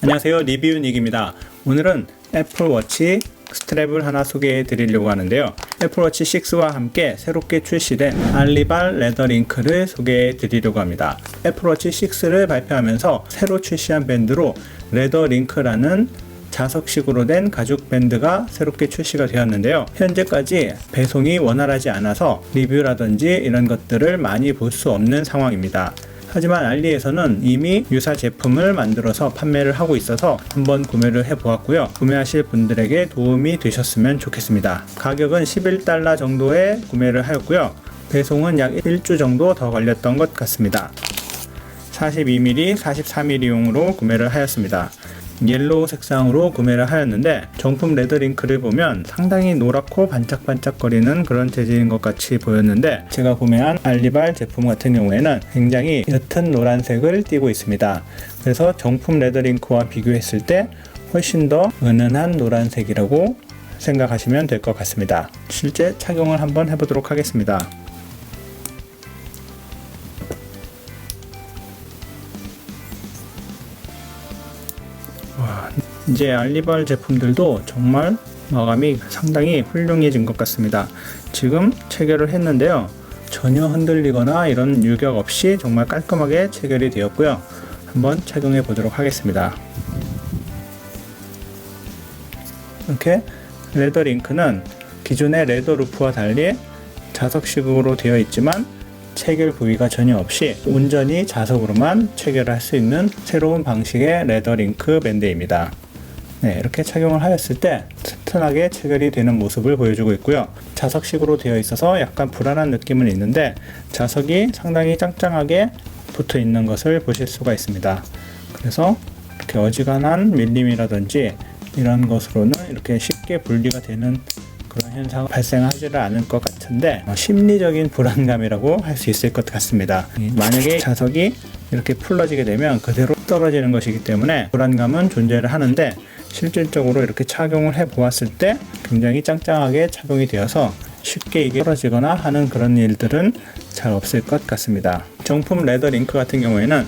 안녕하세요 리뷰 닉입니다 오늘은 애플워치 스트랩을 하나 소개해 드리려고 하는데요 애플워치 6와 함께 새롭게 출시된 알리발 레더링크를 소개해 드리려고 합니다 애플워치 6를 발표하면서 새로 출시한 밴드로 레더링크라는 자석식으로 된 가죽 밴드가 새롭게 출시가 되었는데요. 현재까지 배송이 원활하지 않아서 리뷰라든지 이런 것들을 많이 볼 수 없는 상황입니다. 하지만 알리에서는 이미 유사 제품을 만들어서 판매를 하고 있어서 한번 구매를 해 보았고요. 구매하실 분들에게 도움이 되셨으면 좋겠습니다. 가격은 11달러 정도에 구매를 하였고요. 배송은 약 1주 정도 더 걸렸던 것 같습니다. 42mm, 44mm용으로 구매를 하였습니다. 옐로우 색상으로 구매를 하였는데 정품 레더링크를 보면 상당히 노랗고 반짝반짝거리는 그런 재질인 것 같이 보였는데 제가 구매한 알리발 제품 같은 경우에는 굉장히 옅은 노란색을 띠고 있습니다. 그래서 정품 레더링크와 비교했을 때 훨씬 더 은은한 노란색이라고 생각하시면 될 것 같습니다. 실제 착용을 한번 해보도록 하겠습니다. 이제 알리발 제품들도 정말 마감이 상당히 훌륭해진 것 같습니다. 지금 체결을 했는데요. 전혀 흔들리거나 이런 유격 없이 정말 깔끔하게 체결이 되었고요. 한번 착용해 보도록 하겠습니다. 이렇게 레더 링크는 기존의 레더 루프와 달리 자석식으로 되어 있지만 체결 부위가 전혀 없이 온전히 자석으로만 체결할 수 있는 새로운 방식의 레더 링크 밴드입니다. 네, 이렇게 착용을 하였을 때 튼튼하게 체결이 되는 모습을 보여주고 있고요. 자석식으로 되어 있어서 약간 불안한 느낌은 있는데 자석이 상당히 짱짱하게 붙어 있는 것을 보실 수가 있습니다. 그래서 이렇게 어지간한 밀림이라든지 이런 것으로는 이렇게 쉽게 분리가 되는 그런 현상 발생하지를 않을 것 같은데 어, 심리적인 불안감이라고 할 수 있을 것 같습니다. 만약에 자석이 이렇게 풀러지게 되면 그대로 떨어지는 것이기 때문에 불안감은 존재를 하는데 실질적으로 이렇게 착용을 해 보았을 때 굉장히 짱짱하게 착용이 되어서 쉽게 이게 떨어지거나 하는 그런 일들은 잘 없을 것 같습니다. 정품 레더 링크 같은 경우에는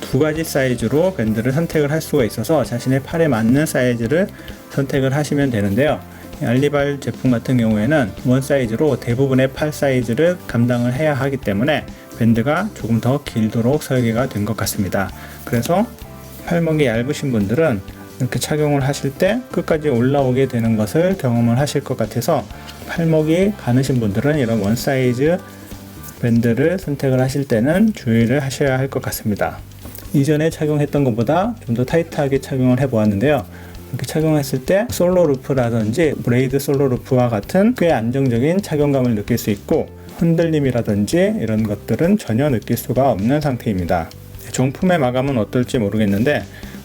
두 가지 사이즈로 밴드를 선택을 할 수가 있어서 자신의 팔에 맞는 사이즈를 선택을 하시면 되는데요. 알리발 제품 같은 경우에는 원 사이즈로 대부분의 팔 사이즈를 감당을 해야 하기 때문에 밴드가 조금 더 길도록 설계가 된 것 같습니다. 그래서 팔목이 얇으신 분들은 이렇게 착용을 하실 때 끝까지 올라오게 되는 것을 경험을 하실 것 같아서 팔목이 가느신 분들은 이런 원 사이즈 밴드를 선택을 하실 때는 주의를 하셔야 할 것 같습니다. 이전에 착용했던 것보다 좀 더 타이트하게 착용을 해 보았는데요. 이렇게 착용했을 때 솔로 루프라든지 브레이드 솔로 루프와 같은 꽤 안정적인 착용감을 느낄 수 있고 흔들림이라든지 이런 것들은 전혀 느낄 수가 없는 상태입니다. 정품의 마감은 어떨지 모르겠는데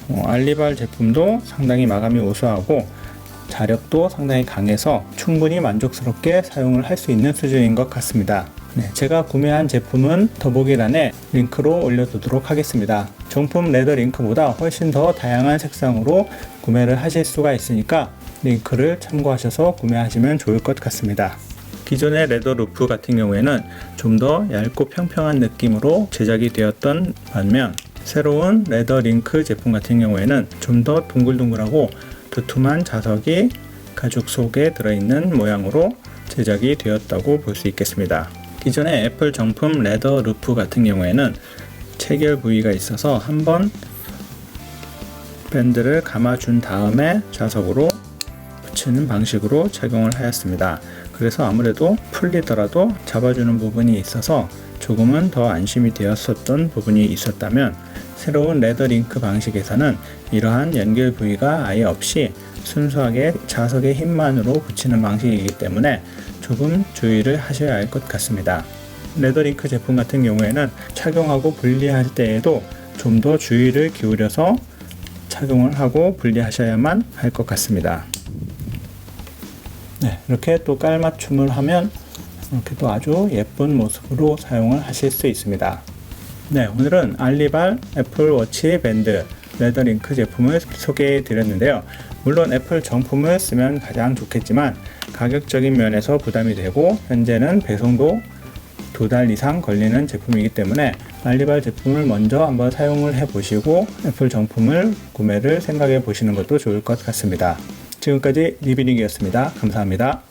어, 알리발 제품도 상당히 마감이 우수하고 자력도 상당히 강해서 충분히 만족스럽게 사용을 할 수 있는 수준인 것 같습니다. 네, 제가 구매한 제품은 더보기란에 링크로 올려두도록 하겠습니다. 정품 레더 링크보다 훨씬 더 다양한 색상으로 구매를 하실 수가 있으니까 링크를 참고하셔서 구매하시면 좋을 것 같습니다. 기존의 레더 루프 같은 경우에는 좀 더 얇고 평평한 느낌으로 제작이 되었던 반면 새로운 레더 링크 제품 같은 경우에는 좀더 둥글둥글하고 두툼한 자석이 가죽 속에 들어있는 모양으로 제작이 되었다고 볼 수 있겠습니다. 기존의 애플 정품 레더 루프 같은 경우에는 체결 부위가 있어서 한번 밴드를 감아준 다음에 자석으로 붙이는 방식으로 착용을 하였습니다. 그래서 아무래도 풀리더라도 잡아주는 부분이 있어서 조금은 더 안심이 되었었던 부분이 있었다면 새로운 레더 링크 방식에서는 이러한 연결 부위가 아예 없이 순수하게 자석의 힘만으로 붙이는 방식이기 때문에 조금 주의를 하셔야 할 것 같습니다. 레더 링크 제품 같은 경우에는 착용하고 분리할 때에도 좀 더 주의를 기울여서 착용을 하고 분리하셔야만 할 것 같습니다. 네, 이렇게 또 깔맞춤을 하면 이렇게 또 아주 예쁜 모습으로 사용을 하실 수 있습니다. 네, 오늘은 알리발 애플워치 밴드 레더링크 제품을 소개해 드렸는데요. 물론 애플 정품을 쓰면 가장 좋겠지만 가격적인 면에서 부담이 되고 현재는 배송도 두 달 이상 걸리는 제품이기 때문에 알리발 제품을 먼저 한번 사용을 해 보시고 애플 정품을 구매를 생각해 보시는 것도 좋을 것 같습니다. 지금까지 리비링이었습니다. 감사합니다.